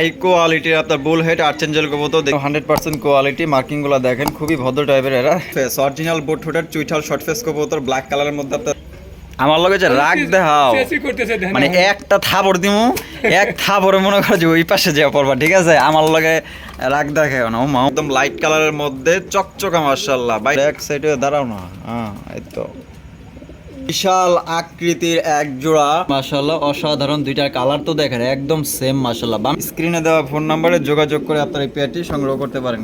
এই কোয়ালিটির আপনার বুল হেড আর্চেঞ্জেল কবুতর দেখুন। হান্ড্রেড পার্সেন্ট কোয়ালিটি মার্কিংগুলো দেখেন খুবই ভদ্র টাইপের এরা। ফেস অরিজিনাল বোট হুডের চুইঠাল শর্ট ফেস কবুতর ব্ল্যাক কালারের মধ্যে আপনার আমার লগে যে রাগ দেখাও। মানে একটা থাপড় দিমু এক থাপড়ে মনে করো যে ওই পাশে যাওয়া পড়বা ঠিক আছে? আমার লগে রাগ দেখে না। একদম লাইট কালারের মধ্যে চকচকা মার্শাল্লাহ এক সাইডে দাঁড়াও না। হ্যাঁ এই তো। বিশাল আকৃতির এক জোড়া। মাশাল্লাহ অসাধারণ দুইটার কালার তো দেখেন একদম সেম মাশাল্লাহ বাম স্ক্রিনে দেওয়া ফোন নাম্বারে যোগাযোগ করে আপনার এই পেয়ারটি সংগ্রহ করতে পারেন।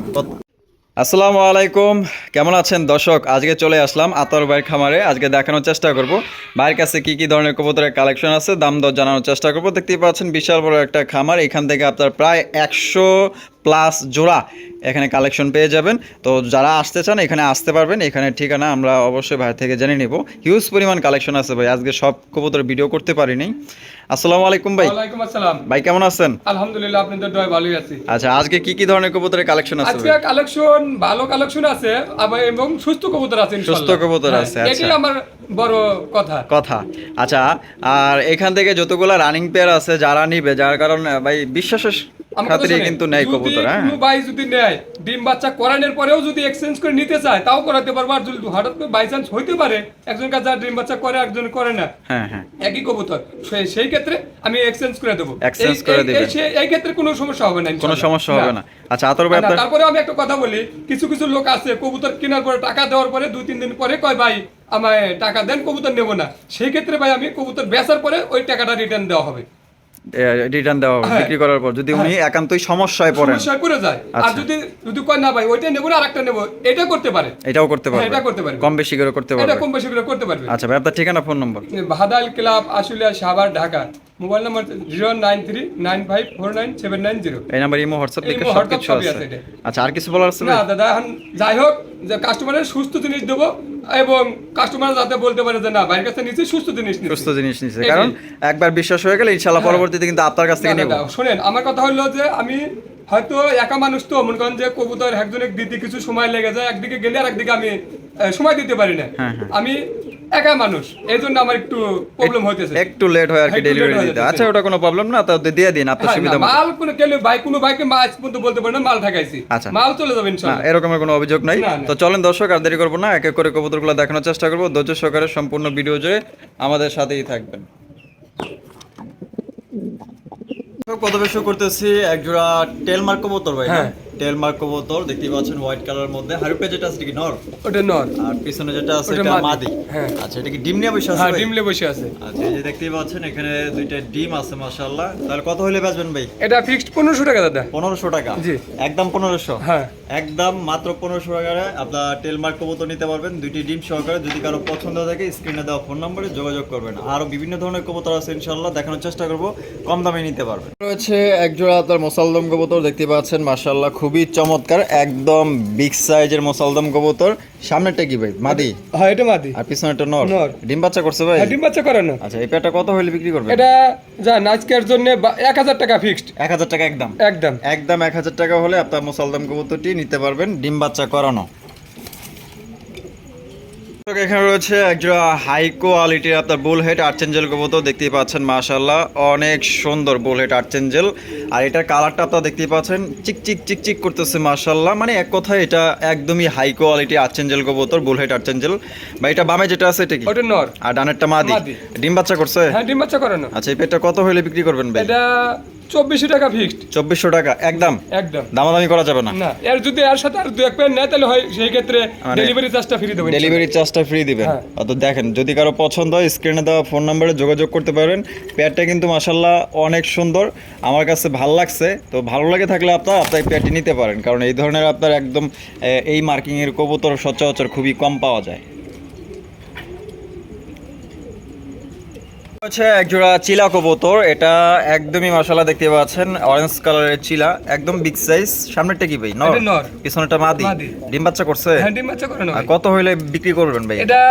আসসালামু আলাইকুম কেমন আছেন? দর্শক আজকে চলে আসলাম আতর ভাইয়ের খামারে। আজকে দেখানোর চেষ্টা করব ভাইয়ের কাছে কি কি ধরনের কবুতরের কালেকশন আছে দাম দর জানানোর চেষ্টা করব। দেখতেই পাচ্ছেন বিশাল বড় একটা খামার এখান থেকে আপনার প্রায় একশো প্লাস জোড়া এখানে কালেকশন পেয়ে যাবেন। তো যারা আসতে চান এখানে আসতে পারবেন। এখানে ঠিকানা আমরা অবশ্যই ভাই থেকে জেনে নিব। হিউজ পরিমাণ কালেকশন আছে ভাই। আজকে সব কবুতর ভিডিও করতে পারিনি। আসসালামু আলাইকুম ভাই। ওয়ালাইকুম আসসালাম। ভাই কেমন আছেন? আলহামদুলিল্লাহ আপনাদের দয় ভালোই আছি। আচ্ছা আজকে কি কি ধরনের কবুতরের কালেকশন আছে আজকে কালেকশন ভালো কালেকশন আছে আবার এবং সুস্থ কবুতর আছে ইনশাআল্লাহ। সুস্থ কবুতর হ্যাঁ, আছে, আচ্ছা। এটাই আমার বড় কথা। কথা। আচ্ছা আর এখান থেকে যতগুলো রানিং পেয়ার আছে যারা নিবে যার কারণে ভাই বিশ্বাসের খাতিরে কিন্তু যদি কবুতর। হ্যাঁ। কোনো ভাই যদি নেয় ডিম বাচ্চা করানোর পরেও যদি এক্সচেঞ্জ করে নিতে চায় তাও করাতে পারব। আর যদি হঠাৎ করে বাই চান্স হইতে পারে একজন কাছে ডিম বাচ্চা করে একজন করে না। হ্যাঁ হ্যাঁ। একই কবুতর। সেই- ক্ষেত্রে আমি এক্সচেঞ্জ করে দেবো। এই- করে এই- এই- ক্ষেত্রে কোনো সমস্যা হবে না কোনো সমস্যা হবে না। আচ্ছা আতর ভাই আপনার তারপরে আমি একটা কথা বলি। কিছু কিছু লোক আছে কবুতর কেনার পরে টাকা দেওয়ার পরে দুই তিন দিন পরে কয় ভাই আমায় টাকা দেন কবুতর নেব না। সেই ক্ষেত্রে ভাই আমি কবুতর বেচার পরে ওই টাকাটা রিটার্ন দেওয়া হবে। রিটার্ন দেওয়া হবে হ্যাঁ। বিক্রি করার পর যদি উনি একান্তই সমস্যায় পড়েন। সমস্যায় পড়ে যায়। আর আচ্ছা। যদি যদি কয় না ভাই ওইটা নেব না আরেকটা নেব এটা করতে পারে। এটাও করতে পারে পারবে। এটা করতে পারে কম বেশি করে করতে এটা কম বেশি করে করতে পারবে। আচ্ছা ভাই আপনার ঠিকানা ফোন নম্বর Bhadal club Ashulia Savar Dhaka. Mobile number zero nine three nine five four nine seven nine zero. এই নাম্বার ইমো হোয়াটসঅ্যাপ লিখে WhatsApp সবকিছু আছে। আচ্ছা আর কিছু বলার আছে না দাদা এখন যাই হোক যে কাস্টমারের সুস্থ জিনিস দেবো এবং কাস্টমার যাতে বলতে পারে যে না কাছে নিচে সুস্থ জিনিস। সুস্থ জিনিস কারণ একবার বিশ্বাস হয়ে গেলে ইনশাল্লাহ হ্যাঁ। পরবর্তীতে কিন্তু আপনার কাছ থেকে নেব। না, না, আমার কথা হলো যে আমি হয়তো একা মানুষ তো মনে করেন যে কবুতর একজনের দিতে কিছু সময় লেগে যায় একদিকে গেলে আর একদিকে আমি সময় দিতে পারি না। হ্যাঁ, হ্যাঁ। আমি একা মানুষ এই জন্য আমার একটু প্রবলেম হইতেছে। একটু লেট হয় আর কি ডেলিভারি দিতে আচ্ছা ওটা কোনো প্রবলেম না তো দিয়ে দিন আপনার হ্যাঁ, সুবিধা মাল কোনো গেলে ভাই কোনো ভাইকে মাছ পর্যন্ত বলতে পারে না মাল ঠেকাইছি। আচ্ছা। মাল চলে যাবে না ইনশাল্লাহ। এরকমের কোনো অভিযোগ নাই। তো চলেন দর্শক আর দেরি করব না এক এক করে কবুতরগুলো দেখানোর চেষ্টা করব। ধৈর্য সহকারে সম্পূর্ণ ভিডিও জুড়ে আমাদের সাথেই থাকবেন। বেশি করতেছি এক জোড়া টেল মার্ক কবুতর ভাই হ্যাঁ। টেল মার্ক কবুতর দেখতেই পাচ্ছেন হোয়াইট কালারের মধ্যে। হারুপে যেটা আছে কি নর? ওটা নর। আর পিছনে যেটা আছে এটা মাদি। হ্যাঁ। আচ্ছা এটা কি ডিম নিয়ে বসে আছে হ্যাঁ ভাই? ডিমলে বসে আছে। আচ্ছা এই যে দেখতেই পাচ্ছেন এখানে দুইটা ডিম আছে মাশাআল্লাহ। তাহলে কত হলে বেচবেন ভাই? এটা ফিক্সড পনেরোশো টাকা দাদা। পনেরোশো টাকা? জি। একদম পনেরোশো? হ্যাঁ। একদম মাত্র পনেরোশো টাকায় আপনার টেলমার্ক কবুতর নিতে পারবেন। দুইটি ডিম সহকারে যদি কারও পছন্দ থাকে স্ক্রিনে দেওয়া ফোন নম্বরে যোগাযোগ করবেন। আরও বিভিন্ন ধরনের কবুতর আছে ইনশাল্লাহ দেখানোর চেষ্টা করব। কম দামে নিতে পারবেন। রয়েছে এক জোড়া আপনার মোসালদম কবুতর দেখতে পাচ্ছেন মাশাল্লাহ খুবই চমৎকার একদম বিগ সাইজের মোসালদম কবুতর। সামনেটা কি ভাই? মাদি? হ্যাঁ এটা মাদি। আর পিছনেরটা নর? নর। ডিম বাচ্চা করছে ভাই? হ্যাঁ ডিম বাচ্চা করে না। আচ্ছা এই পেটা কত হইলে বিক্রি করবে এটা যান আজকের জন্য এক হাজার টাকা ফিক্সড এক হাজার টাকা একদম। একদম। একদম এক হাজার টাকা হলে আপনার মোসালদম কবুতরটি নিতে পারবেন ডিম বাচ্চা করানো। এখানে রয়েছে একজোড়া হাই কোয়ালিটির আপনার বুল হেড আর্চেঞ্জেল কবুতর দেখতেই পাচ্ছেন মাশাল্লাহ অনেক সুন্দর বুল হেড আর্চেঞ্জেল আর এটার কালারটা আপনারা দেখতেই পাচ্ছেন চিক চিক চিক চিক করতেছে মাশাল্লাহ মানে এক কথায় এটা একদমই হাই কোয়ালিটি আর্চেঞ্জেল কবুতর বুল হেড আর্চেঞ্জেল বা এটা বামে যেটা আছে এটা কি? ওটা নর। আর ডানেরটা মাদি। ডিম বাচ্চা করছে? হ্যাঁ ডিম বাচ্চা করে না। আচ্ছা এই পেটটা কত হলে বিক্রি করবেন ভাই? এটা চব্বিশশো টাকা ফিক্সড চব্বিশশো টাকা একদম? একদম। দামাদামি করা যাবে না। না এর যদি এর সাথে আর দু এক প্যান্ট নেয় তাহলে হয় সেই ক্ষেত্রে ডেলিভারি চার্জটা ফ্রি দেবেন। ডেলিভারি চার্জটা ফ্রি দিবেন। হ্যাঁ। অত দেখেন যদি কারও পছন্দ হয় স্ক্রিনে দেওয়া ফোন নাম্বারে যোগাযোগ করতে পারেন। পেয়ারটা কিন্তু মাসাল্লাহ অনেক সুন্দর। আমার কাছে ভালো লাগছে। তো ভালো লাগে থাকলে আপনার আপনার এই পেয়ারটি নিতে পারেন। কারণ এই ধরনের আপনার একদম এই মার্কিংয়ের কবুতর সচরাচর খুবই কম পাওয়া যায়। হচ্ছে একজোড়া চিলা কবুতর। এটা একদমই মশলা দেখতে পাচ্ছেন। অরেঞ্জ কালারের চিলা একদম বিগ সাইজ সামনেরটা কি ভাই? নর। পিছনেরটা মাদি। ডিম বাচ্চা করছে? হ্যাঁ ডিম বাচ্চা করে না কত হইলে বিক্রি করবেন ভাই? এটা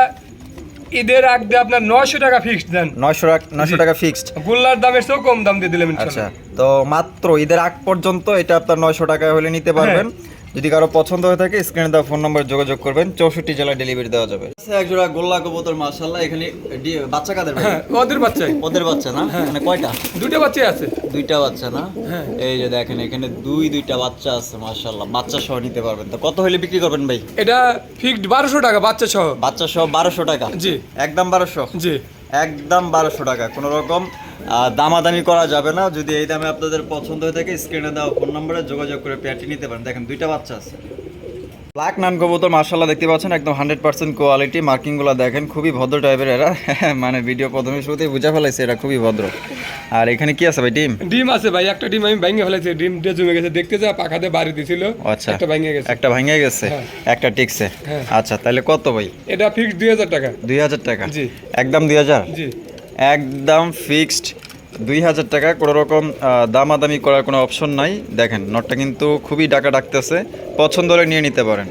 ঈদের আগ দিয়ে আপনার নয়শো টাকা ফিক্সড দেন। নয়শো নয়শো টাকা ফিক্সড গোল্লার দামের চেয়েও কম দাম দিয়ে দিলাম আচ্ছা। তো মাত্র ঈদের আগ পর্যন্ত এটা আপনার নয়শো টাকা হলে নিতে পারবেন। যদি কারও পছন্দ হয়ে থাকে স্ক্রিনে দেওয়া ফোন নম্বরে যোগাযোগ করবেন। চৌষট্টি জেলায় ডেলিভারি দেওয়া যাবে। একজোড়া গোল্লা কবুতর মার্শাল্লাহ এখানে বাচ্চা কাদের হ্যাঁ ওদের বাচ্চাই ওদের বাচ্চা না? মানে কয়টা? দুটো বাচ্চাই আছে। দুইটা বাচ্চা না? হ্যাঁ। এই যে দেখেন এখানে দুই দুইটা বাচ্চা আছে মার্শাল্লাহ বাচ্চা সহ নিতে পারবেন তো। কত হলে বিক্রি করবেন ভাই? এটা ফিক্সড বারোশো টাকা বাচ্চা সহ। বাচ্চা সহ বারোশো টাকা? জি। একদম বারোশো? জি। একদম বারোশো টাকা। কোনো রকম দামাদামি করা যাবে না। যদি এই দামে আপনাদের পছন্দ হয়ে থাকে, স্ক্রিনে দেওয়া ফোন নম্বরে যোগাযোগ করে পেয়ারটি নিতে পারেন। দেখেন, দুইটা বাচ্চা আছে। ব্ল্যাক নান কবুতর মার্শাল্লাহ দেখতে পাচ্ছেন একদম হান্ড্রেড পার্সেন্ট কোয়ালিটি মার্কিংগুলো দেখেন খুবই ভদ্র টাইপের এরা। মানে ভিডিও প্রথমে শুরুতেই বুঝা ফেলাইছে এরা খুবই ভদ্র। আর এখানে কি আছে ভাই ডিম? ডিম আছে ভাই একটা ডিম আমি ভেঙে ফেলেছি। ডিমটা জমে গেছে দেখতে যা পাখাতে বাড়ি দিছিল। আচ্ছা। একটা ভেঙে গেছে। একটা ভাঙে গেছে? হ্যাঁ। একটা টিকছে? হ্যাঁ। আচ্ছা তাহলে কত ভাই? এটা ফিক্সড দুই হাজার টাকা। দুই হাজার টাকা? জি। একদম দুই হাজার? জি। একদম ফিক্সড দুই হাজার টাকা কোনো রকম দামাদামি করার কোনো অপশন নাই। দেখেন নটটা কিন্তু খুবই ডাকা ডাকতেছে। পছন্দ হলে নিয়ে নিতে পারেন।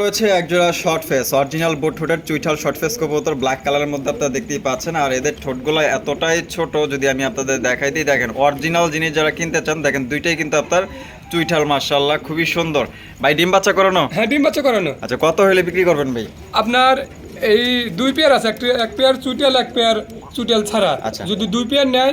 রয়েছে একজোড়া শর্ট ফেস অরিজিনাল বোট ঠোঁটের চুইঠাল শর্ট ফেস কবুতর ব্ল্যাক কালারের মধ্যে আপনারা দেখতেই পাচ্ছেন। আর এদের ঠোঁটগুলো এতটাই ছোট যদি আমি আপনাদের দেখাই দিই দেখেন অরিজিনাল জিনিস যারা কিনতে চান দেখেন দুইটাই কিন্তু আপনার চুইঠাল মার্শাল্লাহ খুবই সুন্দর। ভাই ডিম বাচ্চা করানো? হ্যাঁ ডিম বাচ্চা করানো। আচ্ছা কত হলে বিক্রি করবেন ভাই? আপনার এই দুই পেয়ার আছে একটা এক পেয়ার চুটিয়াল এক পেয়ার চুটিয়াল ছাড়া। আচ্ছা। যদি দুই পেয়ার নেয়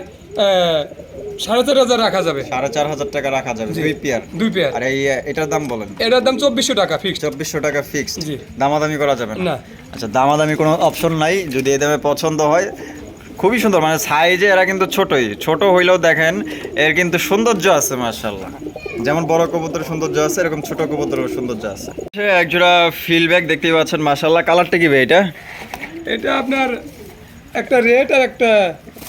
সাড়ে চার হাজার রাখা যাবে। সাড়ে চার হাজার টাকা রাখা যাবে দুই পেয়ার। দুই পেয়ার। আর এই এটার দাম বলেন। এটার দাম চব্বিশশো টাকা ফিক্সড চব্বিশশো টাকা ফিক্সড জি। দামাদামি করা যাবে না। না। আচ্ছা দামাদামি কোনো অপশন নাই। যদি এই দামে পছন্দ হয় খুবই সুন্দর। মানে সাইজে এরা কিন্তু ছোটই। ছোট হইলেও দেখেন এর কিন্তু সৌন্দর্য আছে মার্শাল্লাহ যেমন বড় কবুতরের সৌন্দর্য আছে এরকম ছোট কবুতরের সৌন্দর্য আছে। সে একজোড়া ফিল ব্যাগ দেখতেই পাচ্ছেন মাসাল্লাহ কালারটা কি ভাই এটা? এটা আপনার একটা রেড আর একটা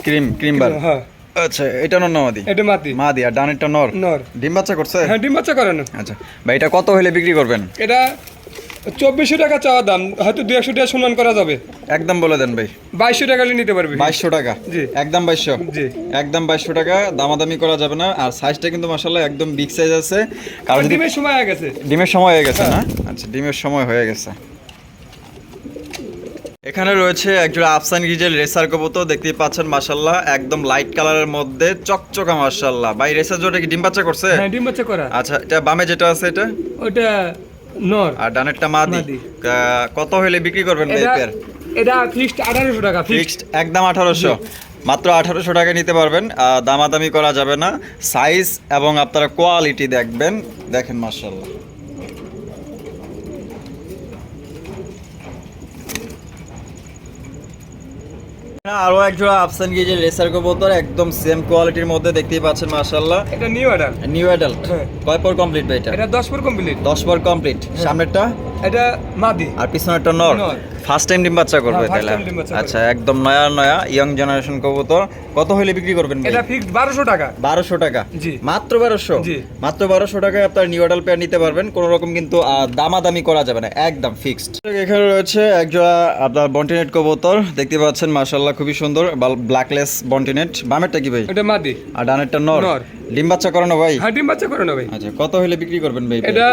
ক্রিম ক্রিম বার হ্যাঁ। আচ্ছা এটা নর নমাদি এটা মাদি। মাদি আর ডানেরটা নর? নর। ডিম বাচ্চা করছে? হ্যাঁ ডিম বাচ্চা করে না। আচ্ছা। ভাই এটা কত হলে বিক্রি করবেন? এটা চব্বিশশো টাকা চাওয়া দাম হয়তো দু একশো টাকা সম্মান করা যাবে। একদম বলে দেন ভাই। বাইশশো টাকা নিতে পারবি। বাইশশো টাকা? জি। একদম বাইশশো? জি। একদম বাইশশো টাকা দামাদামি করা যাবে না। আর সাইজটা কিন্তু মাসাল্লাহ একদম বিগ সাইজ আছে। কারণ ডিমের সময় হয়ে গেছে। ডিমের সময় হয়ে গেছে না? আচ্ছা ডিমের সময় হয়ে গেছে। এখানে রয়েছে একজোড়া আফসান গিজেল রেসার কবুতর দেখতেই পাচ্ছেন মাসাল্লাহ একদম লাইট কালারের মধ্যে চকচকা মাসাল্লাহ ভাই রেসার জোটা কি ডিম বাচ্চা করছে? হ্যাঁ ডিম বাচ্চা করা। আচ্ছা এটা বামে যেটা আছে এটা? ওইটা নর। আর ডানেরটা মাদি। কত হলে বিক্রি করবেন এই এটা পেয়ার? এটা ফিক্সড আঠারোশো টাকা ফিক্সড একদম আঠারোশো। মাত্র আঠারোশো টাকা নিতে পারবেন। দামাদামি করা যাবে না। সাইজ এবং আপনারা কোয়ালিটি দেখবেন। দেখেন মার্শাল্লাহ আরও এক জোড়া আফসান গিজের রেসার কবুতর একদম সেম কোয়ালিটির মধ্যে দেখতেই পাচ্ছেন মাশাআল্লাহ। এটা নিউ অ্যাডাল্ট নিউ অ্যাডাল্ট। কয় পর কমপ্লিট ভাই এটা? এটা দশ পর কমপ্লিট দশ পর কমপ্লিট সামনেরটা? এটা মাদি। আর পিছনেরটা নর। ফার্স্ট টাইম ডিম বাচ্চা করবে হ্যাঁ, তাহলে আচ্ছা একদম নয়া নয়া ইয়ং জেনারেশন কবুতর। কত হলে বিক্রি করবেন এটা ফিক্সড বারোশো টাকা। বারোশো টাকা। জি। মাত্র বারোশো? জি। মাত্র বারোশো টাকায় আপনার নিউ অডাল পেয়ার নিতে পারবেন। কোনো রকম কিন্তু দামাদামি করা যাবে না। একদম ফিক্সড এখানে রয়েছে একজোড়া আপনার বন্টিনেট কবুতর। দেখতে পাচ্ছেন মার্শাল্লাহ খুবই সুন্দর। ব্ল্যাকলেস বন্টিনেট বামেরটা কি ভাই? এটা মাদি। আর ডানেরটা নর। ডিম বাচ্চা করানো ভাই? হ্যাঁ ডিম বাচ্চা করে নেবে আচ্ছা কত হলে বিক্রি করবেন ভাই? এটা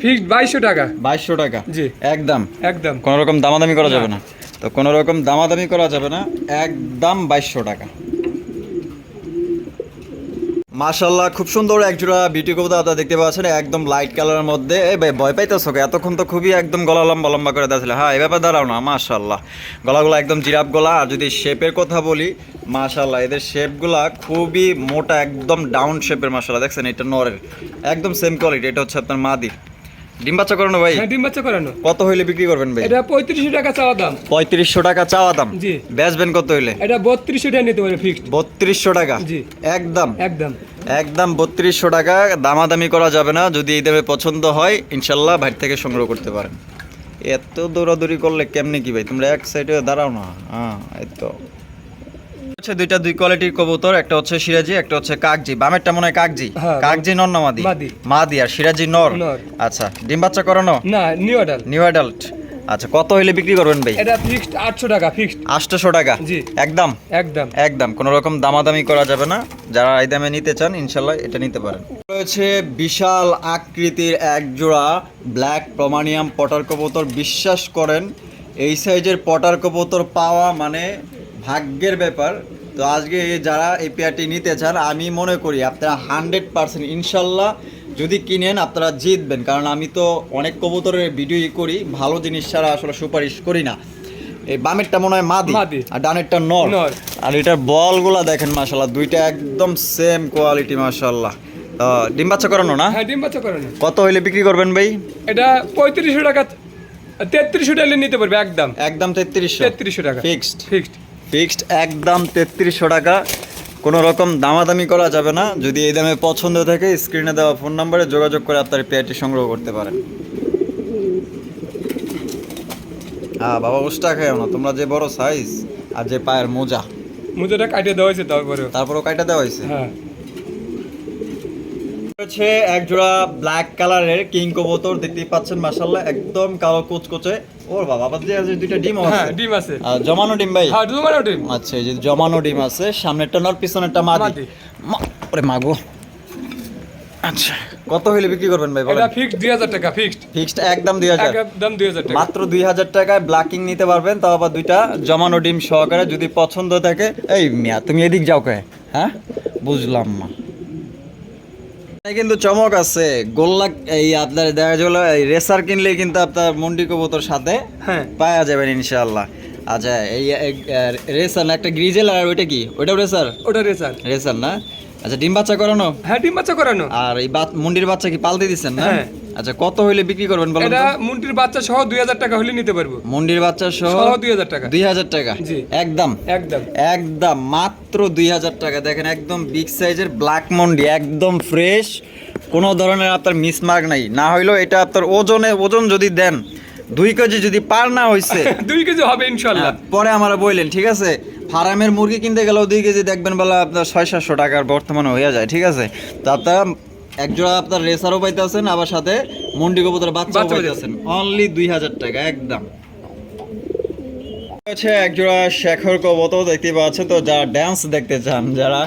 ফিক্সড বাইশশো টাকা। বাইশশো টাকা? জি। একদম। একদম। কোনো রকম দামাদামি করা যাবে না। তো কোনো রকম দামাদামি করা যাবে না। একদম বাইশশো টাকা। মাশাল্লাহ খুব সুন্দর একজোড়া বিউটি কবুতর আপনারা দেখতে পাচ্ছেন। একদম লাইট কালারের মধ্যে। এই ভাই ভয় পাইতেছো? এতক্ষণ তো খুবই একদম গলা লম্বা লম্বা করে দিয়েছিল হ্যাঁ এই ব্যাপার দাঁড়াও না মাশাল্লাহ গলাগুলো একদম জিরাফ গলা। আর যদি শেপের কথা বলি মাশাল্লাহ এদের শেপগুলা খুবই মোটা একদম ডাউন শেপের মাশাল্লাহ দেখছেন এটা নরের। একদম সেম কোয়ালিটি এটা হচ্ছে আপনার মাদি ডিম বাচ্চা করানো ভাই? হ্যাঁ ডিম বাচ্চা করানো। কত হইলে বিক্রি করবেন ভাই? এটা পঁয়ত্রিশশো টাকা চাওয়া দাম। পঁয়ত্রিশশো টাকা চাওয়া দাম? জি। বেচবেন কত হইলে? এটা বত্রিশশো টাকা নিতে পারে ফিক্সড বত্রিশশো টাকা? জি। একদম? একদম। একদম বত্রিশশো টাকা দামাদামি করা যাবে না। যদি এই দামে পছন্দ হয় ইনশাল্লাহ বাইরে থেকে সংগ্রহ করতে পারেন। এত দৌড়াদৌড়ি করলে কেমনে কি ভাই? তোমরা এক সাইডে দাঁড়াও না। হ্যাঁ এই তো হচ্ছে দুইটা দুই কোয়ালিটির কবুতর একটা হচ্ছে সিরাজি একটা হচ্ছে কাকজি। বামেরটা মনে হয় কাকজি? হ্যাঁ, কাকজি নর না মাদি? মাদি। আর সিরাজি নর। আচ্ছা ডিম বাচ্চা করানো? না নিউ অর্ডার নিউ অ্যাডাল্ট আচ্ছা কত হইলে বিক্রি করবেন ভাই? এটা ফিক্সড আটশো টাকা ফিক্সড আটশোশো টাকা? জি। একদম? একদম। একদম কোনো রকম দামাদামি করা যাবে না। যারা এই দামে নিতে চান ইনশাল্লাহ এটা নিতে পারেন। রয়েছে বিশাল আকৃতির এক জোড়া ব্ল্যাক প্রমানিয়াম পটার কবুতর বিশ্বাস করেন এই সাইজের পটার কবুতর পাওয়া মানে ভাগ্যের ব্যাপার। তো আজকে যারা এই পেয়ারটি নিতে চান আমি মনে করি আপনারা হান্ড্রেড পার্সেন্ট ইনশাল্লাহ যদি কিনেন আপনারা জিতবেন। কারণ আমি তো অনেক কবুতরের ভিডিওই করি ভালো জিনিস ছাড়া আসলে সুপারিশ করি না। এই বামেরটা মনে হয় মাদি। আর ডানেরটা নর। আর এটার বলগুলা দেখেন মাশাল্লাহ দুইটা একদম সেম কোয়ালিটি মাশাল্লাহ ডিম বাচ্চা করানো না? হ্যাঁ ডিম বাচ্চা করে না কত হইলে বিক্রি করবেন ভাই? এটা পঁয়ত্রিশশো টাকা তেত্রিশশো টাকা নিতে পারবে একদম। একদম তেত্রিশশো। তেত্রিশশো টাকা। ফিক্সড ফিক্সড ফিক্সড একদম তেত্রিশশো টাকা। কোনো রকম দামাদামি করা যাবে না। যদি এই দামে পছন্দ থাকে স্ক্রিনে দেওয়া ফোন নাম্বারে যোগাযোগ করে আপনার পেয়ারটি সংগ্রহ করতে পারেন। হ্যাঁ বাবা উষ্টা খাও না। তোমরা যে বড় সাইজ আর যে পায়ের মোজা। মোজাটা কাটিয়ে দেওয়া হয়েছে তারপরে তারপরেও। তারপরও কাইটা দেওয়া হয়েছে? হ্যাঁ। হচ্ছে এক জোড়া ব্ল্যাক কালারের কিং কবুতর দেখতে পাচ্ছেন মাশাল্লাহ একদম কালো কুচকুচে। ওর বাবা আবার যে দুইটা ডিম হ্যাঁ আছে ডিম আছে। আর জমানো ডিম ভাই? হ্যাঁ দুটো মানে ডিম। আচ্ছা এই যে জমানো ডিম আছে সামনেরটা নর পিছনেরটা মাদি। মা- ওরে মাগো। আচ্ছা কত হইলে বিক্রি করবেন ভাই বলেন? এটা ফিক্সড দুই হাজার টাকা ফিক্সড ফিক্সড একদম দুই হাজার। একদম দুই হাজার টাকা। মাত্র দুই হাজার টাকায় ব্ল্যাকিং নিতে পারবেন তাও আবার দুইটা জমানো ডিম সহকারে যদি পছন্দ থাকে। এই মিয়া তুমি এদিক যাও কে? হ্যাঁ? বুঝলাম না। এখানে কিন্তু চমক আছে। গোল্লা এই আপনার দেখা গেল এই রেসার কিনলে কিন্তু আপনার মন্ডি কবুতর সাথে হ্যাঁ। পাওয়া যাবেন ইনশাআল্লাহ। আচ্ছা এই রেসার না একটা গ্রিজেল আর ওইটা কি? ওইটা রেসার? ওটা রেসার। রেসার না? আচ্ছা ডিম বাচ্চা করানো? হ্যাঁ ডিম বাচ্চা করানো। আর এই মুন্ডির বাচ্চা কি পালতে দিচ্ছেন না? হ্যাঁ। আচ্ছা কত হইলে বিক্রি করবেন বলেন এটা তো? মুন্টির বাচ্চা সহ দুই হাজার টাকা হলে নিতে পারব। মুন্ডির বাচ্চা সহ সহ দুই হাজার টাকা। দুই হাজার টাকা? জি। একদম? একদম। একদম মাত্র দুই হাজার টাকা। দেখেন একদম বিগ সাইজের ব্ল্যাক মন্ডি একদম ফ্রেশ কোনো ধরনের আপনার মিসমার্ক নাই। না হইলেও এটা আপনার ওজনে ওজন যদি দেন দুই কেজি যদি পার না হইছে। দুই কেজি হবে ইনশাল্লাহ হ্যাঁ, পরে আমরা বললেন ঠিক আছে? ফার্মের মুরগি কিনতে গেলেও দুই কেজি দেখবেন বলে আপনার ছয় সাতশো টাকার বর্তমানে হয়ে যায় ঠিক আছে? তো আপনারা একজোড়া আপনার রেসারও পাইতেছেন আবার সাথে মন্ডি কবুতর বাচ্চাও বাচ্চা পাইতেছেন। অনলি দুই হাজার টাকা একদম। হচ্ছে একজোড়া শেখর কবুতর দেখতে পাচ্ছেন তো যারা ড্যান্স দেখতে চান যারা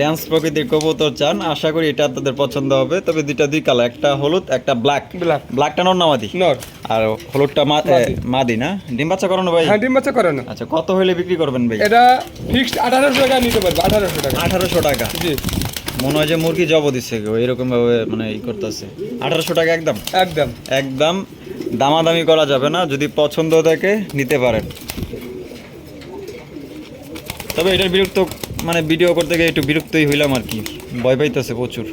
ড্যান্স প্রকৃতির কবুতর চান আশা করি এটা তাদের পছন্দ হবে। তবে দুইটা দুই কালার একটা হলুদ একটা ব্ল্যাক Black। ব্ল্যাকটা নর নামাদি নর। আর হলুদটা মাদি। না? ডিম বাচ্চা করানো ভাই? হ্যাঁ ডিম বাচ্চা করানো। আচ্ছা কত হইলে বিক্রি করবেন ভাই? এটা ফিক্সড আঠারোশো টাকা নিতে পারব আঠারোশো টাকা। আঠারোশো টাকা? জি। মনে হয় যে মুরগি জব দিচ্ছে কেউ এরকম ভাবে মানে ই করতেছে। আঠারোশো টাকা একদম? একদম। একদম দামাদামি করা যাবে না যদি পছন্দ থাকে নিতে পারেন। তবে এটার বিরক্ত মানে ভিডিও করতে গিয়ে একটু বিরক্তই হইলাম আর কি ভয় পাইতেছে প্রচুর।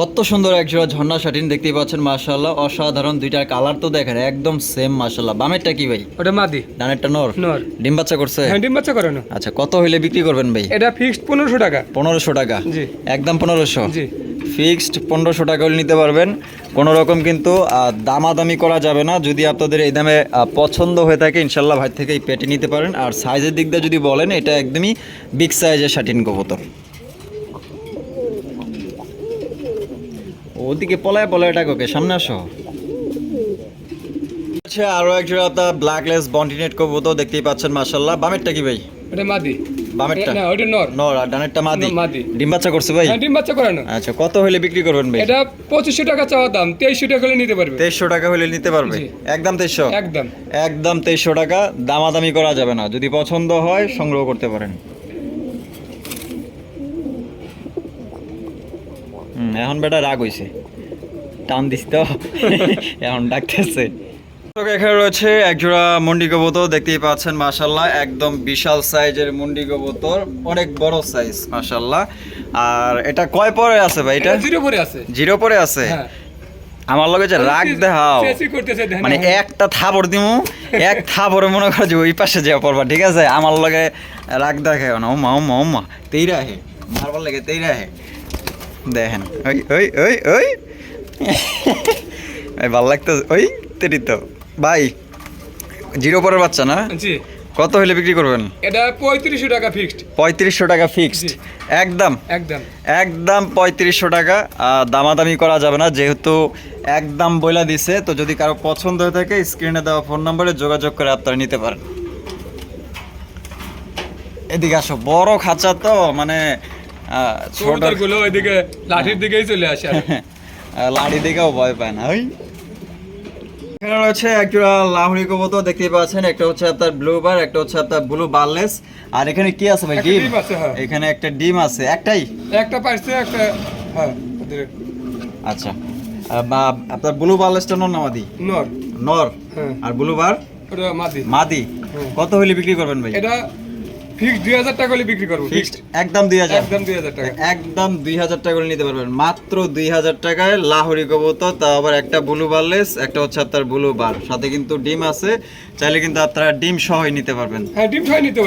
কত সুন্দর একজোড়া ঝর্ণা শাটিন দেখতেই পাচ্ছেন মাশাল্লাহ অসাধারণ দুইটার কালার তো দেখেন একদম সেম মাশাল্লাহ বামেরটা কি ভাই? ওটা মাদি। ডানেরটা নর? নর। ডিম বাচ্চা করছে? হ্যাঁ ডিম বাচ্চা করানো আচ্ছা কত হইলে বিক্রি করবেন ভাই? এটা ফিক্সড পনেরোশো টাকা। পনেরোশো টাকা। জি। একদম পনেরোশো। জি। ফিক্সড পনেরোশো টাকা হলে নিতে পারবেন। কোনো রকম কিন্তু দামাদামি করা যাবে না। যদি আপনাদের এই দামে পছন্দ হয়ে থাকে, ইনশাল্লাহ ভাই থেকেই পেটে নিতে পারেন। আর সাইজের দিক দিয়ে যদি বলেন, এটা একদমই বিগ সাইজের শাটিন কবুতর। ওদিকে পলায় পলায় ডাকোকে সামনে আসো। আচ্ছা আরও একজোড়া আপনার ব্ল্যাকলেস বন্টিনেট কবুতর দেখতেই পাচ্ছেন মাসাল্লাহ বামেরটা কি ভাই? ওটা মাদি। বামেরটা? না ওটা নর। নর আর ডানেরটা মাদি? মাদি। ডিম বাচ্চা করছে ভাই? হ্যাঁ ডিম বাচ্চা করানো আচ্ছা কত হলে বিক্রি করবেন ভাই? এটা টাকা চাওয়া দাম টাকা হলে নিতে পারবে। টাকা হলে নিতে পারবে? একদম একদম। একদম টাকা দামাদামি করা যাবে না। যদি পছন্দ হয় সংগ্রহ করতে পারেন। এখন বেটা রাগ হইছে। টান দিস তো। এখন ডাকতেছে। এখানে রয়েছে একজোড়া মন্ডি কবুতর দেখতেই পাচ্ছেন মাশাল্লাহ একদম বিশাল সাইজের মন্ডি কবুতর অনেক বড় সাইজ মাশাল্লাহ আর এটা কয় পরে আছে ভাই এটা? জিরো পরে আছে। জিরো পরে আছে? হ্যাঁ। আমার লগে যে রাগ দেখাও। দেখেন। মানে একটা থাপর দিমু এক থাপরে মনে করো যে ওই পাশে যাওয়া পড়বা ঠিক আছে? আমার লগে রাগ দেখে না ওমা ওমা ওমা তেইরা হে মারবার লাগে তেইরা হে। দেখেন ওই ওই ওই ওই। ভালো লাগতেছে ওই তেরি তো। ভাই জিরো পরের বাচ্চা না? জি। কত হলে বিক্রি করবেন? এটা পঁয়ত্রিশশো টাকা ফিক্সড পঁয়ত্রিশশো টাকা ফিক্সড একদম। একদম। একদম পঁয়ত্রিশশো টাকা। দামাদামি করা যাবে না যেহেতু একদম বইলা দিছে তো যদি কারও পছন্দ হয়ে থাকে স্ক্রিনে দেওয়া ফোন নম্বরে যোগাযোগ করে আপনারা নিতে পারেন। এদিকে আসো বড় খাঁচা তো মানে ছোটগুলো ওইদিকে লাঠির দিকেই চলে আসে আর। আহ, দিকেও ভয় পায় না ওই। এখানে রয়েছে একটা লাহরি কবুতর দেখতেই পাচ্ছেন। একটা হচ্ছে আপনার ব্লু বার একটা হচ্ছে আপনার ব্লু বারলেস আর এখানে কি আছে ভাই ডিম? হ্যাঁ। এখানে একটা ডিম আছে একটাই? একটা পাইছে একটা হ্যাঁ আচ্ছা। আপনার ব্লু বারলেসটা নর নামাদি নর। নর। হ্যাঁ। আর ব্লু বার মাদি। মাদি। কত হইলে বিক্রি করবেন ভাই? এটা ফিক্স দুই হাজার টাকা হলে বিক্রি করব। ফিক্সড ফিক্সড একদম দুই হাজার। একদম দুই হাজার টাকা। একদম দুই হাজার টাকা করে নিতে পারবেন। মাত্র দুই হাজার টাকায় লাহোরি কবুতর তা আবার একটা ব্লু বারলেস একটা হচ্ছে আপনার ব্লু বার। সাথে কিন্তু ডিম আছে চাইলে কিন্তু আপনারা ডিম সহই নিতে পারবেন। হ্যাঁ ডিম নিতে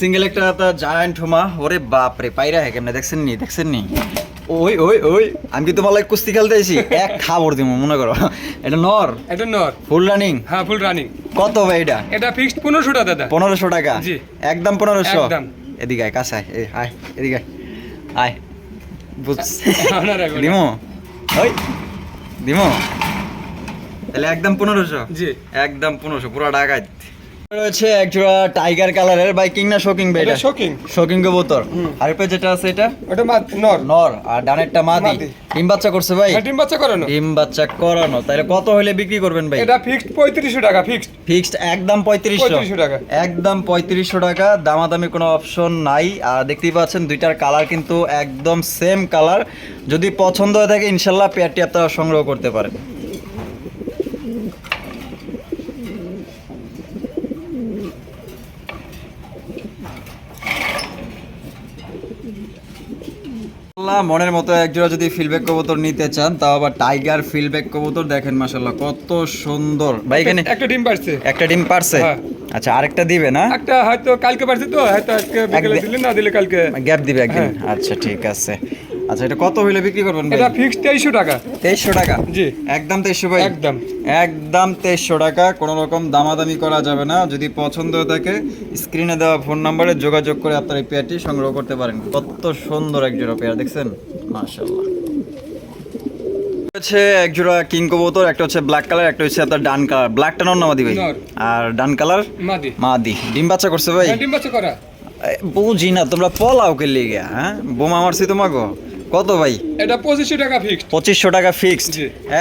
সিঙ্গেল একটা জায়ান্ট হুমা। ওরে বাপ রে পাইরা হ্যাঁ কেমনে দেখছেন নি? দেখছেন নি? ওই ওই ওই। আমি কি তোমার কুস্তি খেলতে আইছি? এক খাবার দিব মনে করো। এটা নর। এটা নর। ফুল রানিং হ্যাঁ ফুল রানিং কত ভাই এটা? এটা ফিক্সড পনেরোশো টাকা দাদা। পনেরোশো টাকা? জি। একদম পনেরোশো? একদম। এদিকে আয় কাছে আয় আয় এদিকে আয়। বুঝ। দিমো? ওই দিমো? তাহলে একদম পনেরোশো? জি। একদম পনেরোশো পুরো ডাকাত। রয়েছে একজোড়া টাইগার কালারের বাইকিং না শোকিং এটা শোকিং শোকিং কবুতর। আর পে যেটা আছে এটা? ওটা নর। নর আর ডানেরটা মাদি। ডিম বাচ্চা করছে ভাই? হ্যাঁ ডিম বাচ্চা করানো। ডিম বাচ্চা করানো। তাহলে কত হলে বিক্রি করবেন ভাই? এটা ফিক্সড পঁয়ত্রিশশো টাকা ফিক্সড ফিক্সড একদম পঁয়ত্রিশশো। পঁয়ত্রিশশো টাকা। একদম পঁয়ত্রিশশো টাকা দামাদামি কোনো অপশন নাই। আর দেখতেই পাচ্ছেন দুইটার কালার কিন্তু একদম সেম কালার যদি পছন্দ হয়ে থাকে ইনশাল্লাহ পেয়ারটি আপনারা সংগ্রহ করতে পারেন। আল্লাহ, মনের মতো একজোড়া যদি ফিলব্যাক কবুতর নিতে চান তাও আবার টাইগার ফিলব্যাক কবুতর দেখেন মাসাল্লাহ কত সুন্দর। ভাই এখানে একটা ডিম পারছে। একটা ডিম পারছে? হ্যাঁ। আচ্ছা আরেকটা দিবে না? একটা হয়তো কালকে পারছে তো হয়তো আজকে বিকেলে দিলেন দিলে না দিলে কালকে। গ্যাপ দিবে একদিন। হ্যাঁ। আচ্ছা ঠিক আছে। আচ্ছা এটা কত হইলে বিক্রি করবেন এটা ফিক্সড তেইশশো টাকা। তেইশশো টাকা? জি। একদম তেইশশো ভাই? একদম। একদম তেইশশো টাকা কোনো রকম দামাদামি করা যাবে না। যদি পছন্দ হয়ে থাকে স্ক্রিনে দেওয়া ফোন নাম্বারে যোগাযোগ করে আপনার এই পেয়ারটি সংগ্রহ করতে পারেন। কত সুন্দর এক জোড়া পেয়ার দেখছেন? মাশাল্লাহ হচ্ছে এক জোড়া কিং কবুতর একটা হচ্ছে ব্ল্যাক কালার একটা হচ্ছে আপনার ডান কালার ব্ল্যাকটা নর নামাদি ভাই? আর ডান কালার মাদি। মাদি। ডিম বাচ্চা করছে ভাই? হ্যাঁ ডিম বাচ্চা করা। বুঝি না তোমরা পলাও কে লিগে হ্যাঁ? বোমা মারছি তোমাকে কত ভাই? এটা পঁচিশশো টাকা ফিক্সড পঁচিশশো টাকা ফিক্সড।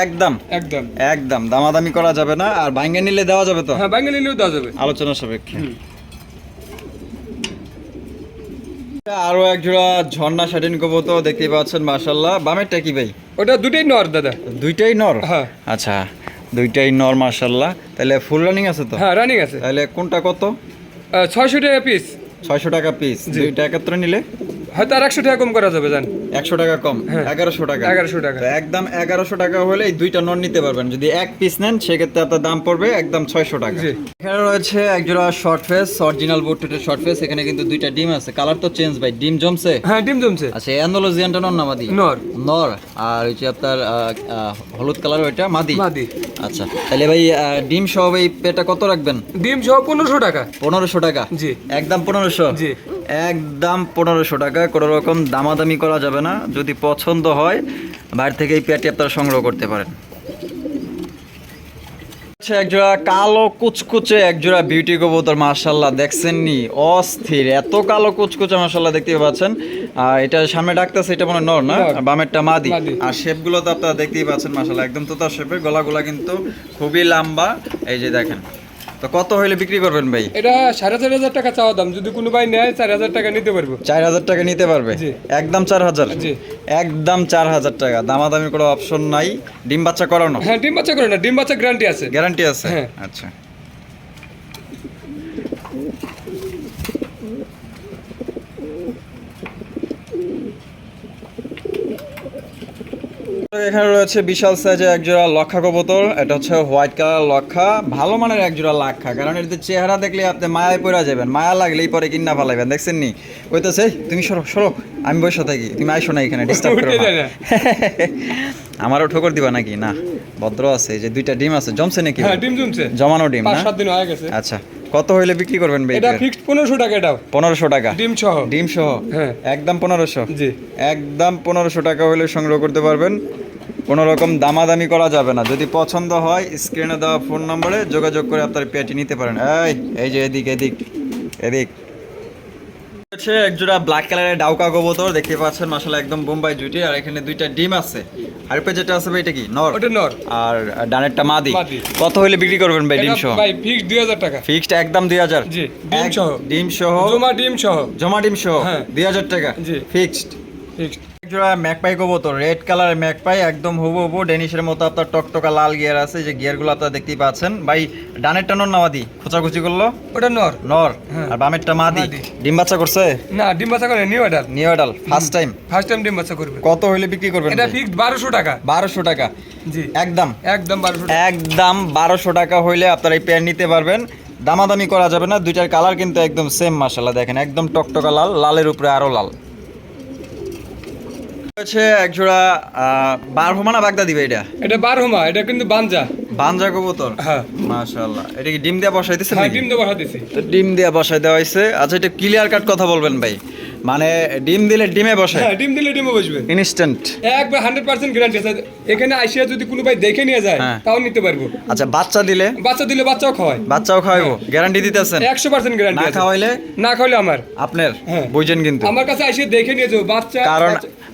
একদম? একদম। একদম। দামাদামি করা যাবে না আর ভাঙ্গে নিলে দেওয়া যাবে তো? হ্যাঁ ব্যাঙ্গে নিলেও দেওয়া যাবে। আলোচনা সাপেক্ষে। আরও এক জোড়া ঝর্ণা শাটিন কবুতর দেখতেই পাচ্ছেন মাশাল্লাহ বামেরটা কি ভাই? ওটা দুটোই নর দাদা। দুইটাই নর? হ্যাঁ। আচ্ছা দুইটাই নর মাশাল্লাহ তাহলে ফুল রানিং আছে তো? হ্যাঁ রানিং আছে। তাহলে কোনটা কত? ছয়শো টাকা পিস ছয়শো টাকা পিস। দুইটা একত্রে নিলে? হয়তো আর একশো টাকা কম করা যাবে জান। একশো টাকা কম হ্যাঁ। এগারোশো টাকা। এগারোশো টাকা। একদম এগারোশো টাকা হলে এই দুইটা নন নিতে পারবেন। যদি এক পিস নেন সেক্ষেত্রে আপনার দাম পড়বে একদম ছয়শো টাকা। জি। এখানে রয়েছে একজোড়া শর্ট ফেস অরিজিনাল বোটের শর্ট ফেস এখানে কিন্তু দুইটা ডিম আছে। কালার তো চেঞ্জ ভাই। ডিম জমছে? হ্যাঁ ডিম জমছে। আচ্ছা অ্যান্ডোলজিয়ানটা নন না মাদি? নর। নর। আর হচ্ছে আপনার হলুদ কালার ওইটা মাদি? মাদি। আচ্ছা তাহলে ভাই ডিম সহ ভাই পেটা কত রাখবেন? ডিম সহ পনেরোশো টাকা। পনেরোশো টাকা? জি। একদম পনেরোশো? জি। একদম পনেরোশো টাকা কোনো রকম দামাদামি করা যাবে না। যদি পছন্দ হয় বাইরে থেকে এই পেয়ারটি আপনারা সংগ্রহ করতে পারেন। আচ্ছা একজোড়া কালো কুচকুচে একজোড়া বিউটি কবুতর মার্শাল্লাহ দেখছেন নি অস্থির এত কালো কুচকুচে মার্শাল্লাহ দেখতে পাচ্ছেন। আর এটা সামনে ডাকতেছে এটা মনে নর না? বামেরটা মাদি। আর শেপগুলো তো আপনারা দেখতেই পাচ্ছেন মার্শাল্লাহ একদম তোতার শেপের গলাগুলা কিন্তু খুবই লম্বা। এই যে দেখেন তো কত হইলে বিক্রি করবেন ভাই? এটা সাড়ে চার হাজার টাকা চাওয়া দাম। যদি কোনো ভাই নেয় চার হাজার টাকা নিতে পারব। চার হাজার টাকা নিতে পারবে? জি। একদম চার হাজার? জি। একদম চার হাজার টাকা। দামাদামি কোনো অপশন নাই। ডিম বাচ্চা করানো? হ্যাঁ ডিম বাচ্চা করানো। ডিম বাচ্চা গ্যারান্টি আছে। গ্যারান্টি আছে? হ্যাঁ। আচ্ছা। এখানে রয়েছে বিশাল সাইজের একজোড়া লক্ষা কবুতর। এটা হচ্ছে হোয়াইট কালার লক্ষা। ভালো মানের একজোড়া লাক্ষা। কারণ এর চেহারা দেখলে আপনি মায়ায় পড়া যাবেন। মায়া লাগলেই পরে কিনা ফালাইবেন। দেখছেন নি কইতেছে "এই, তুমি সরো সরো। আমি বসে থাকি। তুমি আইসো না এখানে ডিস্টার্ব করো না।" আমারও ঠোকর দিবা নাকি? না ভদ্র আছে। যে দুইটা ডিম আছে জমছে নাকি? হ্যাঁ ডিম জমছে। জমানো ডিম পাঁচ না? সাত দিন হয়ে গেছে। আচ্ছা কত হইলে বিক্রি করবেন ভাই এটা ফিক্সড পনেরোশো টাকা এটা পনেরোশো টাকা? ডিম সহ। ডিম সহ? হ্যাঁ। একদম পনেরোশো? জি। একদম পনেরোশো টাকা হলে সংগ্রহ করতে পারবেন। কোনো রকম দামাদামি করা যাবে না। যদি পছন্দ হয় স্ক্রিনে দেওয়া ফোন নম্বরে যোগাযোগ করে আপনার পেটি নিতে পারেন। এই এই যে এদিক এদিক এদিক। হচ্ছে একজোড়া ব্ল্যাক কালারের ডাউকা কবুতর দেখতে পাচ্ছেন মাসাল্লাহ একদম বোম্বাই জুটি। আর এখানে দুইটা ডিম আছে। আর পে যেটা আছে ভাই এটা কি? নর? ওটা নর। আর ডানেরটা মাদি। কত হলে বিক্রি করবেন ভাই ডিম সহ? ভাই ফিক্স দুই হাজার টাকা। ফিক্সড একদম দুই হাজার। জি, ডিম সহ। ডিম সহ। জমা ডিম সহ। জমা ডিম সহ। হ্যাঁ। দুই হাজার টাকা। জি। ফিক্সড ফিক্সড জোড়া ম্যাকপাই কবুতর রেড কালারের ম্যাকপাই একদম হুবু হুবু ডেনিশের মতো আপনার টকটকা লাল গিয়ার আছে যে গিয়ারগুলো আপনারা দেখতেই পাচ্ছেন। ভাই ডানের টানোর নামাদি খোঁচাখুচি করল? ওটা নর। নর? হ্যাঁ। আর বামেরটা মাদি। ডিম বাচ্চা করছে? না ডিম বাচ্চা করে নিউ এটা new adult first time first time ডিম বাচ্চা করবে। কত হইলে বিক্রি করবেন এটা ফিক্সড বারোশো টাকা। বারোশো টাকা। জি। একদম। একদম বারোশো একদম বারোশো টাকা হইলে আপনারা এই পেয়ার নিতে পারবেন। দামাদামি করা যাবে না দুইটার কালার কিন্তু একদম সেম মাসাল্লাহ দেখেন একদম টকটকা লাল লালের উপরে আরও লাল। হচ্ছে একজোড়া বারহমানা বাগদা দিবে এটা? এটা বারহমা এটা কিন্তু বানজা বানজা কবুতর? হ্যাঁ। মাশাআল্লাহ। এটা কি ডিম দিয়া বসাইতেছেন হ্যাঁ ডিম ডিম বসাই দিছি তো ডিম দিয়ে বসাই দেওয়া হয়েছে। আচ্ছা এটা ক্লিয়ার কাট কথা বলবেন ভাই। মানে ডিম দিলে ডিমে বসে। হ্যাঁ ডিম দিলে ডিমও বসবে। ইনস্ট্যান্ট একবার হান্ড্রেড পার্সেন্ট গ্যারান্টি আছে। এখানে আইসিয়া যদি কোনো ভাই দেখে নিয়ে যায় হ্যাঁ। তাও নিতে পারব। আচ্ছা বাচ্চা দিলে? বাচ্চা দিলে বাচ্চাও খাওয়ায়। বাচ্চাও খাওয়াবো গ্যারান্টি দিতেছেন? একশো পার্সেন্ট না গ্যারান্টি আছে। খাওয়াইলে? না খাওয়ালে আমার। আপনার? হ্যাঁ। বুঝেন কিন্তু। আমার কাছে আইসিয়া দেখে নিয়ে যাব বাচ্চা কারণ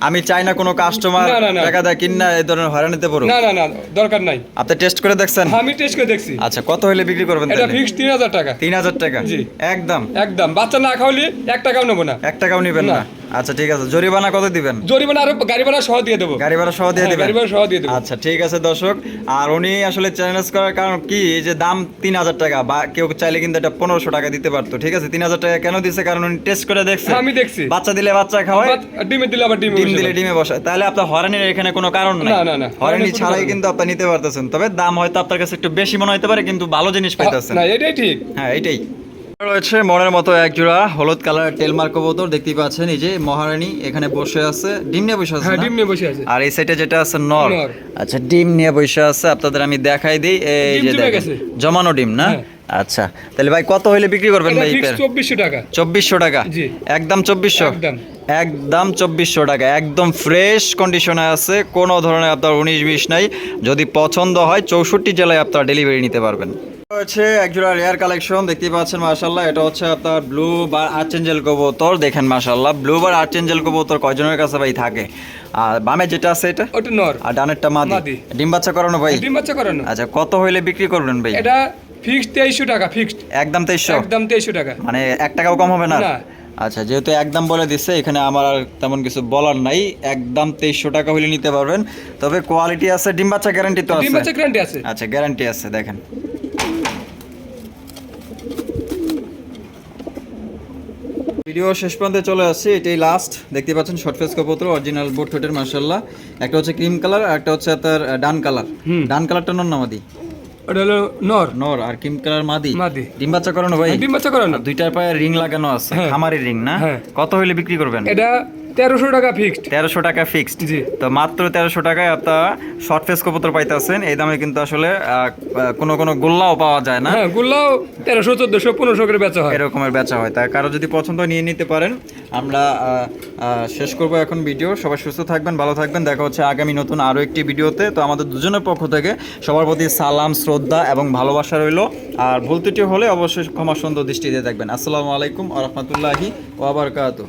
আমি চাই না কোনো কাস্টমার না, না, না। টাকা দেয় কিনা এই ধরনের হয়রানিতে পড়ুক। না না না দরকার নাই। আপনি টেস্ট করে দেখছেন? আমি টেস্ট করে দেখছি। আচ্ছা কত হইলে বিক্রি করবেন এটা ফিক্স তিন হাজার টাকা। তিন হাজার টাকা? জি। একদম। একদম। বাচ্চা না খাওয়ালে এক টাকাও নেব না। এক টাকাও নিবেন না। আচ্ছা ঠিক আছে। জরিমানা কত দিবেন? জরিমানা আরও গাড়ি ভাড়া সহ দিয়ে দেবো। গাড়ি ভাড়া সহ দিয়ে হ্যাঁ, দিবেন? গাড়ি ভাড়া সহ দিয়ে দেবো। আচ্ছা ঠিক আছে দর্শক। আর উনি আসলে চ্যালেঞ্জ করার কারণ কি? যে দাম তিন হাজার টাকা বা কেউ চাইলে কিন্তু এটা পনেরোশো টাকা দিতে পারতো। ঠিক আছে তিন হাজার টাকা কেন দিচ্ছে কারণ উনি টেস্ট করে দেখছে। আমি দেখছি। বাচ্চা দিলে বাচ্চা খাওয়ায় ডিমে দিলে আবার ডিমে বসে দিলে ডিমে বসায় তাহলে আপনার হরানির এখানে কোনো কারণ নাই। না, না, না। হরানি ছাড়াই কিন্তু আপনি নিতে পারতেছেন। তবে দাম হয়তো আপনার কাছে একটু বেশি মনে হতে পারে কিন্তু ভালো জিনিস পাইতেছেন। না এটাই ঠিক। হ্যাঁ এইটাই রয়েছে মনের মতো এক জোড়া হলুদ কালার টেলমার কবুতর। দেখতে পাচ্ছেন এই যে মহারানী এখানে বসে আছে। ডিম নিয়ে বসে আছে হ্যাঁ ডিম নিয়ে বসে আছে। আর এই সাইডে যেটা আছে নর। আচ্ছা ডিম নিয়ে বসে আছে। আপনাদের আমি দেখাই দিই। এই যে দেখেন জমানো ডিম না? হ্যাঁ। আচ্ছা তাহলে ভাই কত হইলে বিক্রি করবেন ভাই ফিক্স চব্বিশশো টাকা। চব্বিশশো টাকা? জি। একদম চব্বিশশো? একদম। একদম চব্বিশশো টাকা একদম ফ্রেশ কন্ডিশনে আছে কোনো ধরনের আপনার উনিশ বিশ নাই। যদি পছন্দ হয় চৌষট্টি জেলায় আপনারা ডেলিভারি নিতে পারবেন। হচ্ছে একজোড়া রেয়ার কালেকশন দেখতে পাচ্ছেন মাশাল্লাহ এটা হচ্ছে আপনার ব্লু বা আর্চেঞ্জেল কবুতর দেখেন মাশাল্লাহ ব্লু বা আর্চেঞ্জেল কবুতর কয়জনের কাছে ভাই থাকে? আর বামে যেটা আছে এটা? ওটা নর। আর ডানেরটা মাদি। ডিম বাচ্চা করানো ভাই? ডিম বাচ্চা করানো। আচ্ছা কত হইলে বিক্রি করবেন ভাই? এটা ফিক্স তেইশশো টাকা ফিক্সড একদম তেইশশো? একদম তেইশশো টাকা। মানে এক টাকাও কম হবে না? না। আচ্ছা যেহেতু একদম বলে দিচ্ছে এখানে আমার আর তেমন কিছু বলার নাই। একদম তেইশশো টাকা হলে নিতে পারবেন। তবে কোয়ালিটি আছে ডিম বাচ্চা গ্যারান্টি তো ডিম আছে। বাচ্চা গ্যারান্টি আছে। আচ্ছা গ্যারান্টি আছে দেখেন। ভিডিও শেষ পর্যন্ত চলে আসছে এটাই লাস্ট দেখতে পাচ্ছেন শর্ট ফেস কপত্র অরিজিনাল বোট ঠোঁটের মার্শাল্লাহ একটা হচ্ছে ক্রিম কালার আর একটা হচ্ছে তার ডান কালার ডান কালারটা নর না মাদি ওটা হলো নর। নর আর কিম কালার মাদি। মাদি। ডিম বাচ্চা করানো ভাই? ডিম বাচ্চা করানো। দুইটার পায়ে রিং লাগানো আছে। খামারের খামারি রিং না? হ্যাঁ। কত হইলে বিক্রি করবেন? এটা তেরোশো টাকা ফিক্সড তেরোশো টাকা ফিক্সড জি। তো মাত্র তেরোশো টাকায় আপনারা শর্ট ফেস কবুতর পাইতেছেন। এই দামে কিন্তু আসলে কোনো কোনো গোল্লাও পাওয়া যায় না। হ্যাঁ গুল্লাও তেরোশো চোদ্দশো পনেরোশো করে বেচা হয়। এরকমের বেচা হয়। তাই কারও যদি পছন্দ নিয়ে নিতে পারেন আমরা শেষ করব এখন ভিডিও সবাই সুস্থ থাকবেন ভালো থাকবেন। দেখা হচ্ছে আগামী নতুন আরও একটি ভিডিওতে তো আমাদের দুজনের পক্ষ থেকে সবার প্রতি সালাম শ্রদ্ধা এবং ভালোবাসা রইল। আর ভুল ত্রুটি হলে অবশ্যই ক্ষমা সুন্দর দৃষ্টি দিয়ে দেখবেন। আসসালামু আলাইকুম আ রহমতুল্লাহি ওয়াবারকাতু